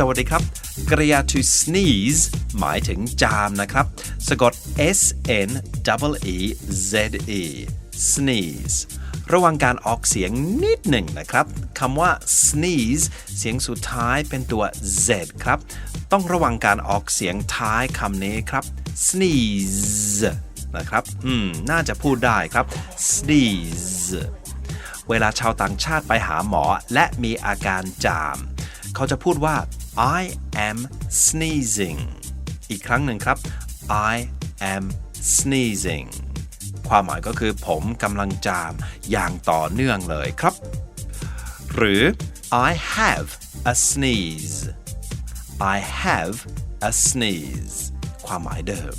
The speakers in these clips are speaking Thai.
สวัสดีครับ กริยา to sneeze หมายถึงจามนะครับ สะกด s n e e z e sneeze ระวังการออกเสียงนิดหนึ่งนะครับคำว่า sneeze เสียงสุดท้ายเป็นตัว z ครับ ต้องระวังการออกเสียงท้ายคำนี้ครับ sneeze นะครับ อืม น่าจะพูดได้ครับ sneeze เวลาชาวต่างชาติไปหาหมอและมีอาการจาม เขาจะพูดว่า I am sneezing อีกครั้งหนึ่งครับ I am sneezing ความหมายก็คือผมกำลังจามอย่างต่อเนื่องเลยครับ หรือ I have a sneeze I have a sneeze ความหมายเดิม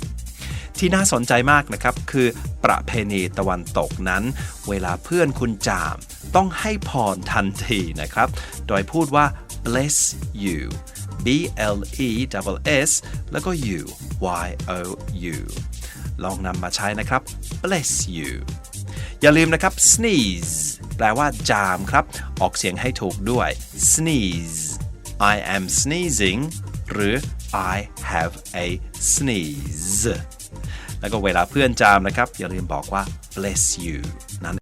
ที่น่าสนใจมากนะครับ คือประเพณีตะวันตกนั้น เวลาเพื่อนคุณจาม ต้องให้พรทันทีนะครับ โดยพูดว่า bless you B L E S S แล้วก็ you Y O U ลองนำมาใช้นะครับ bless you อย่าลืมนะครับ sneeze แปลว่าจามครับ ออกเสียงให้ถูกด้วย sneeze I am sneezing หรือ I have a sneeze แล้วก็เวลาเพื่อนจามนะครับ อย่าลืมบอกว่า bless you นั่น